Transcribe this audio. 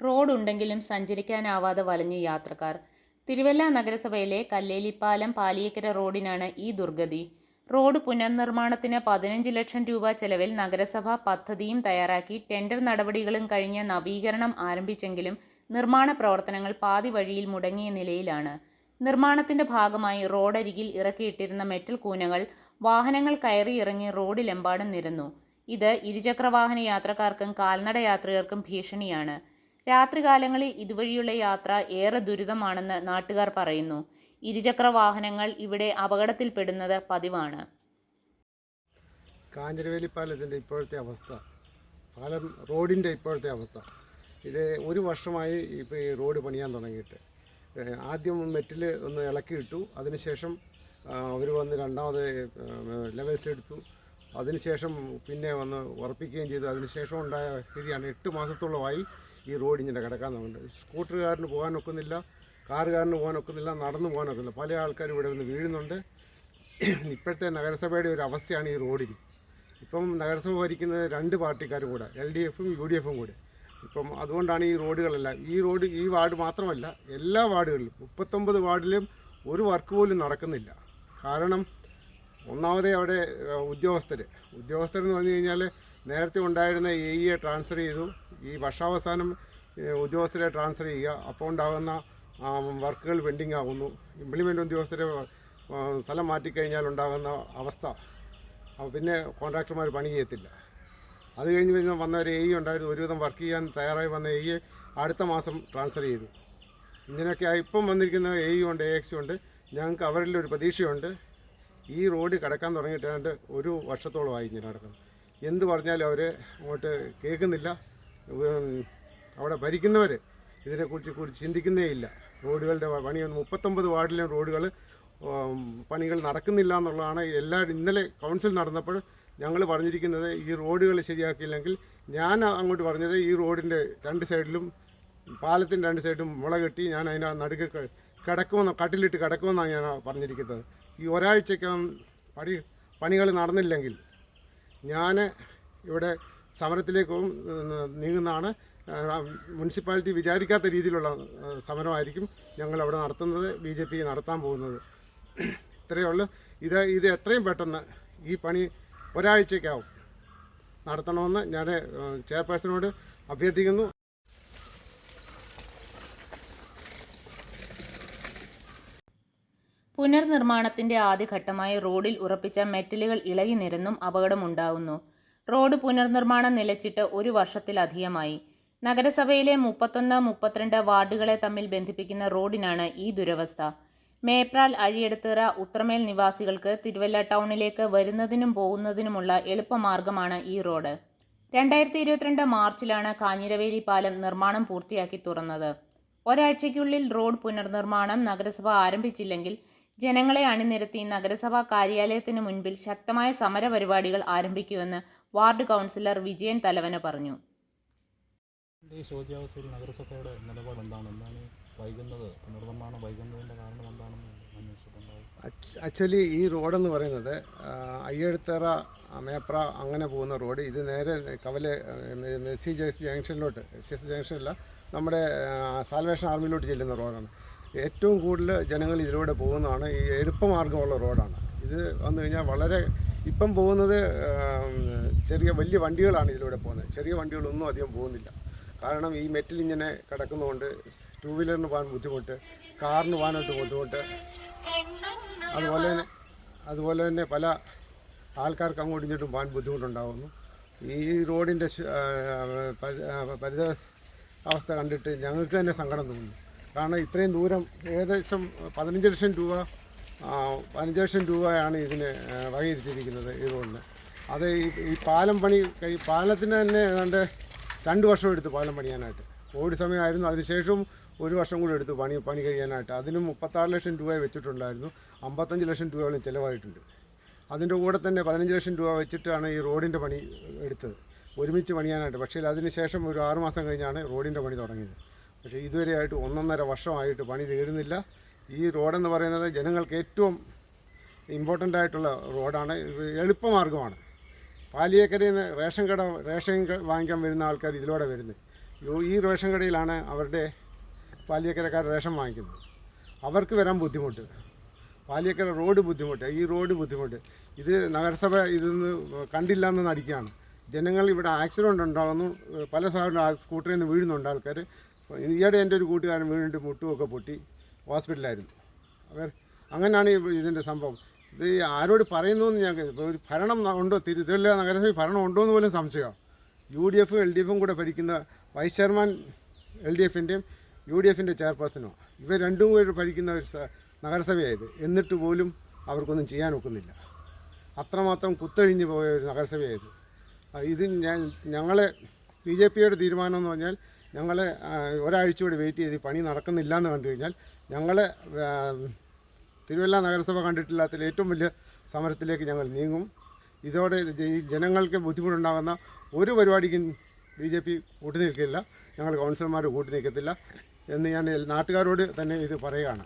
റോഡുണ്ടെങ്കിലും സഞ്ചരിക്കാനാവാതെ വലഞ്ഞു യാത്രക്കാർ. തിരുവല്ല നഗരസഭയിലെ കല്ലേലിപ്പാലം പാലിയേക്കര റോഡിനാണ് ഈ ദുർഗതി. റോഡ് പുനർനിർമ്മാണത്തിന് പതിനഞ്ച് ലക്ഷം രൂപ ചെലവിൽ നഗരസഭ പദ്ധതിയും തയ്യാറാക്കി ടെൻഡർ നടപടികളും കഴിഞ്ഞ നവീകരണം ആരംഭിച്ചെങ്കിലും നിർമ്മാണ പ്രവർത്തനങ്ങൾ പാതി വഴിയിൽ മുടങ്ങിയ നിലയിലാണ്. നിർമ്മാണത്തിന്റെ ഭാഗമായി റോഡരികിൽ ഇറക്കിയിട്ടിരുന്ന മെറ്റൽ കൂനകൾ വാഹനങ്ങൾ കയറി ഇറങ്ങി റോഡിലെമ്പാടും നിരന്നു. ഇത് ഇരുചക്രവാഹന യാത്രക്കാർക്കും കാൽനട യാത്രികർക്കും ഭീഷണിയാണ്. രാത്രികാലങ്ങളിൽ ഇതുവഴിയുള്ള യാത്ര ഏറെ ദുരിതമാണെന്ന് നാട്ടുകാർ പറയുന്നു. ഇരുചക്ര വാഹനങ്ങൾ ഇവിടെ അപകടത്തിൽപ്പെടുന്നത് പതിവാണ്. കാഞ്ഞിരവേലി പാലത്തിന്റെ ഇപ്പോഴത്തെ അവസ്ഥ. പാലം റോഡിന്റെ ഇപ്പോഴത്തെ അവസ്ഥ. ഇത് ഒരു വർഷമായി ഇപ്പോൾ ഈ റോഡ് പണിയാൻ തുടങ്ങിയിട്ട്. ആദ്യം മെറ്റിൽ ഒന്ന് ഇളക്കിയിട്ടു അതിനുശേഷം അവർ വന്ന് രണ്ടാമത് ലെവൽസ് എടുത്തു. അതിനുശേഷം പിന്നെ വന്ന് ഉറപ്പിക്കുകയും ചെയ്തു. അതിനുശേഷം ഉണ്ടായ സ്ഥിതിയാണ്. എട്ട് മാസത്തോളമായി ഈ റോഡ് ഇങ്ങനെ കിടക്കാൻ തുടങ്ങുന്നത് സ്കൂട്ടറുകാരന് പോകാൻ ഒക്കുന്നില്ല കാറുകാരന് പോകാൻ ഒക്കുന്നില്ല നടന്നു പോകാനൊക്കുന്നില്ല. പല ആൾക്കാരും ഇവിടെ വന്ന് വീഴുന്നുണ്ട്. ഇപ്പോഴത്തെ നഗരസഭയുടെ ഒരു അവസ്ഥയാണ് ഈ റോഡിന് ഇപ്പം നഗരസഭ ഭരിക്കുന്നത് രണ്ട് പാർട്ടിക്കാരും കൂടെ എൽ ഡി എഫും യു ഡി എഫും കൂടെ. ഇപ്പം അതുകൊണ്ടാണ് ഈ റോഡുകളെല്ലാം. ഈ റോഡ് ഈ വാർഡ് മാത്രമല്ല എല്ലാ വാർഡുകളിലും മുപ്പത്തൊമ്പത് വാർഡിലും ഒരു വർക്ക് പോലും നടക്കുന്നില്ല. കാരണം ഒന്നാമതേ അവിടെ ഉദ്യോഗസ്ഥർ ഉദ്യോഗസ്ഥരെന്ന് പറഞ്ഞു കഴിഞ്ഞാൽ നേരത്തെ ഉണ്ടായിരുന്ന എ ഇയെ ട്രാൻസ്ഫർ ചെയ്തു. ഈ വർഷാവസാനം ഉദ്യോഗസ്ഥരെ ട്രാൻസ്ഫർ ചെയ്യുക. അപ്പോൾ ഉണ്ടാകുന്ന വർക്കുകൾ പെൻഡിങ് ആകുന്നു. ഇംപ്ലിമെന്റ് ഉദ്യോഗസ്ഥരെ സ്ഥലം മാറ്റിക്കഴിഞ്ഞാൽ ഉണ്ടാകുന്ന അവസ്ഥ. പിന്നെ കോൺട്രാക്ടർമാർ പണി ചെയ്യത്തില്ല. അത് കഴിഞ്ഞ് പിന്നെ വന്ന ഒരു എ ഇ ഉണ്ടായിരുന്നു. ഒരുവിധം വർക്ക് ചെയ്യാൻ തയ്യാറായി വന്ന എ ഇ അടുത്ത മാസം ട്രാൻസ്ഫർ ചെയ്തു. ഇങ്ങനെയൊക്കെ ഇപ്പം വന്നിരിക്കുന്ന എ ഇ ഉണ്ട് എ എക്സ് ഉണ്ട്. ഞങ്ങൾക്ക് അവരിലൊരു പ്രതീക്ഷയുണ്ട്. ഈ റോഡ് കിടക്കാൻ തുടങ്ങിയിട്ടാണ്ട് ഒരു വർഷത്തോളമായി ഇങ്ങനെ നടക്കുന്നത് എന്ത് പറഞ്ഞാലും അവർ അങ്ങോട്ട് കേൾക്കുന്നില്ല. അവിടെ ഭരിക്കുന്നവർ ഇതിനെക്കുറിച്ച് കുറിച്ച് ചിന്തിക്കുന്നേ ഇല്ല. റോഡുകളുടെ പണി മുപ്പത്തൊമ്പത് വാർഡിലും റോഡുകൾ പണികൾ നടക്കുന്നില്ല എന്നുള്ളതാണ് എല്ലാവരും ഇന്നലെ കൗൺസിൽ നടന്നപ്പോൾ ഞങ്ങൾ പറഞ്ഞിരിക്കുന്നത് ഈ റോഡുകൾ ശരിയാക്കിയില്ലെങ്കിൽ ഞാൻ അങ്ങോട്ട് പറഞ്ഞത് ഈ റോഡിന്റെ രണ്ട് സൈഡിലും പാലത്തിന്റെ രണ്ട് സൈഡും മുള കെട്ടി ഞാൻ അതിന്റെ നടുക്ക് കിടക്കുമെന്ന് കട്ടിലിട്ട് കിടക്കുമെന്നാണ് ഞാൻ പറഞ്ഞിരിക്കുന്നത്. ഈ ഒരാഴ്ചക്കകം പണി പണികൾ നടന്നില്ലെങ്കിൽ ഞാൻ ഇവിടെ സമരത്തിലേക്ക് നീങ്ങുന്നതാണ്. മുനിസിപ്പാലിറ്റി വിചാരിക്കാത്ത രീതിയിലുള്ള സമരമായിരിക്കും ഞങ്ങൾ അവിടെ നടത്തുന്നത് ബി ജെ പി നടത്താൻ പോകുന്നത്. ഇത്രയേ ഉള്ളൂ. ഇത് ഇത് എത്രയും പെട്ടെന്ന് ഈ പണി ഒരാഴ്ചയ്ക്കാവും നടത്തണമെന്ന് ഞാൻ ചെയർപേഴ്സണോട് അഭ്യർത്ഥിക്കുന്നു. പുനർനിർമ്മാണത്തിന്റെ ആദ്യഘട്ടമായി റോഡിൽ ഉറപ്പിച്ച മെറ്റലുകൾ ഇളകി നിരന്നും അപകടമുണ്ടാകുന്നു റോഡ് പുനർനിർമ്മാണം നിലച്ചിട്ട് ഒരു വർഷത്തിലധികമായി. നഗരസഭയിലെ മുപ്പത്തൊന്ന് മുപ്പത്തിരണ്ട് വാർഡുകളെ തമ്മിൽ ബന്ധിപ്പിക്കുന്ന റോഡിനാണ് ഈ ദുരവസ്ഥ. മേപ്രാൽ അഴിയെടുത്തറ ഉത്രമേൽ നിവാസികൾക്ക് തിരുവല്ല ടൗണിലേക്ക് വരുന്നതിനും പോകുന്നതിനുമുള്ള എളുപ്പമാർഗമാണ് ഈ റോഡ്. രണ്ടായിരത്തി ഇരുപത്തിരണ്ട് മാർച്ചിലാണ് കാഞ്ഞിരവേലി പാലം നിർമ്മാണം പൂർത്തിയാക്കി തുറന്നത്. ഒരാഴ്ചയ്ക്കുള്ളിൽ റോഡ് പുനർനിർമ്മാണം നഗരസഭ ആരംഭിച്ചില്ലെങ്കിൽ ജനങ്ങളെ അണിനിരത്തി നഗരസഭാ കാര്യാലയത്തിന് മുൻപിൽ ശക്തമായ സമരപരിപാടികൾ ആരംഭിക്കുമെന്ന് വാർഡ് കൗൺസിലർ വിജയൻ തലവന പറഞ്ഞു. ഈ ശോച്യാവസ്ഥയിൽ നഗരസഭയുടെ നിലപാട് എന്താണ്? എന്താണ് ഈ വൈകുന്നത്? പുനർനിർമ്മാണം വൈകുന്നതിന്റെ കാരണം എന്താണെന്ന് ആക്ച്വലി ഈ റോഡെന്ന് പറയുന്നത് അയ്യഴുത്തറ മേപ്ര അങ്ങനെ പോകുന്ന റോഡ് ഇത് നേരെ കവല മെസ്സി ജംഗ്ഷനിലോട്ട് എസ് എസ് ജംഗ്ഷനില്ല നമ്മുടെ സാൽവേഷൻ ആർമിയിലോട്ട് ചെല്ലുന്ന റോഡാണ്. ഏറ്റവും കൂടുതൽ ജനങ്ങൾ ഇതിലൂടെ പോകുന്നതാണ് ഈ എളുപ്പമാർഗമുള്ള റോഡാണ്. ഇത് വന്നു കഴിഞ്ഞാൽ വളരെ ഇപ്പം പോകുന്നത് ചെറിയ വലിയ വണ്ടികളാണ് ഇതിലൂടെ പോകുന്നത്. ചെറിയ വണ്ടികളൊന്നും അധികം പോകുന്നില്ല. കാരണം ഈ മെറ്റൽ ഇങ്ങനെ കിടക്കുന്നതുകൊണ്ട് ടൂ വീലറിന് പോകാൻ ബുദ്ധിമുട്ട് കാറിന് പോകാനായിട്ട് ബുദ്ധിമുട്ട്. അതുപോലെ തന്നെ അതുപോലെ തന്നെ പല ആൾക്കാർക്ക് അങ്ങോട്ടും ഇങ്ങോട്ടും പോകാൻ ബുദ്ധിമുട്ടുണ്ടാകുന്നു ഈ റോഡിന്റെ പരിത അവസ്ഥ കണ്ടിട്ട് ഞങ്ങൾക്ക് തന്നെ സങ്കടം തോന്നുന്നു. കാരണം ഇത്രയും ദൂരം ഏകദേശം പതിനഞ്ച് ലക്ഷം രൂപ പതിനഞ്ച് ലക്ഷം രൂപയാണ് ഇതിന് വകയിരുത്തിയിരിക്കുന്നത് ഇതുകൊണ്ട്. അത് ഈ പാലം പണി കഴി പാലത്തിന് തന്നെ ഏതാണ്ട് രണ്ട് വർഷം എടുത്തു പാലം പണിയാനായിട്ട്. കോവിഡ് സമയമായിരുന്നു അതിനുശേഷം ഒരു വർഷം കൂടി എടുത്തു പണി പണി കഴിയാനായിട്ട്. അതിനും മുപ്പത്താറ് ലക്ഷം രൂപ വെച്ചിട്ടുണ്ടായിരുന്നു. അമ്പത്തഞ്ച് ലക്ഷം രൂപയോളം ചിലവായിട്ടുണ്ട്. അതിന്റെ കൂടെ തന്നെ പതിനഞ്ച് ലക്ഷം രൂപ വെച്ചിട്ടാണ് ഈ റോഡിന്റെ പണി എടുത്തത്. ഒരുമിച്ച് പണിയാനായിട്ട്. പക്ഷേ അതിന് ശേഷം ഒരു ആറുമാസം കഴിഞ്ഞാണ് റോഡിന്റെ പണി തുടങ്ങിയത്. പക്ഷേ ഇതുവരെയായിട്ട് ഒന്നൊന്നര വർഷമായിട്ട് പണി തീരുന്നില്ല. ഈ റോഡെന്ന് പറയുന്നത് ജനങ്ങൾക്ക് ഏറ്റവും ഇമ്പോർട്ടന്റ് ആയിട്ടുള്ള റോഡാണ്. എളുപ്പമാർഗമാണ് പാലിയേക്കരയിൽ നിന്ന് റേഷൻ കട റേഷൻ വാങ്ങിക്കാൻ വരുന്ന ആൾക്കാർ ഇതിലൂടെ വരുന്നത്. ഈ റേഷൻ കടയിലാണ് അവരുടെ പാലിയേക്കരക്കാർ റേഷൻ വാങ്ങിക്കുന്നത്. അവർക്ക് വരാൻ ബുദ്ധിമുട്ട്. പാലിയേക്കര റോഡ് ബുദ്ധിമുട്ട് ഈ റോഡ് ബുദ്ധിമുട്ട്. ഇത് നഗരസഭ ഇതൊന്ന് കണ്ടില്ല എന്ന് നടിക്കുകയാണ്. ജനങ്ങൾ ഇവിടെ ആക്സിഡന്റ് ഉണ്ടാകുന്നു പല സാധനം സ്കൂട്ടറിൽ നിന്ന് വീഴുന്നുണ്ട് ആൾക്കാർ ഈയിടെ എന്റെ ഒരു കൂട്ടുകാരൻ വീണിട്ട് മുട്ടുമൊക്കെ പൊട്ടി ഹോസ്പിറ്റലായിരുന്നു അവർ അങ്ങനെയാണ് ഇതിന്റെ സംഭവം. ഇത് ആരോട് പറയുന്നു എന്ന് ഞാൻ ഒരു ഭരണം ഉണ്ടോ? തിരുവല്ല നഗരസഭയിൽ ഭരണം ഉണ്ടോ എന്ന് പോലും സംശയമാണ് യു ഡി എഫും എൽ ഡി എഫും കൂടെ ഭരിക്കുന്ന വൈസ് ചെയർമാൻ എൽ ഡി എഫിന്റെയും യു ഡി എഫിന്റെ ചെയർപേഴ്സണോ ഇവർ രണ്ടും പേര് ഭരിക്കുന്ന ഒരു നഗരസഭയായത്. എന്നിട്ട് പോലും അവർക്കൊന്നും ചെയ്യാൻ ഒക്കുന്നില്ല. അത്രമാത്രം കുത്തഴിഞ്ഞ് പോയ ഒരു നഗരസഭയായത്. ഇത് ഞാൻ ഞങ്ങളെ ബി ജെ പിയുടെ തീരുമാനം എന്ന് പറഞ്ഞാൽ ഞങ്ങളെ ആ, ഒരാഴ്ച കൂടി വെയിറ്റ് ചെയ്ത് പണി നടക്കുന്നില്ല എന്ന് കണ്ടു കഴിഞ്ഞാൽ ഞങ്ങൾ തിരുവല്ല നഗരസഭ കണ്ടിട്ടില്ലാത്ത ഏറ്റവും വലിയ സമരത്തിലേക്ക് ഞങ്ങൾ നീങ്ങും. ഇതോടെ ഇത് ഈ ജനങ്ങൾക്ക് ബുദ്ധിമുട്ടുണ്ടാകുന്ന ഒരു പരിപാടിക്കും ബി ജെ പി കൂട്ടുനിൽക്കില്ല. ഞങ്ങൾ കൗൺസിലർമാർ കൂട്ടുനിൽക്കത്തില്ല എന്ന് ഞാൻ നാട്ടുകാരോട് തന്നെ ഇത് പറയുകയാണ്.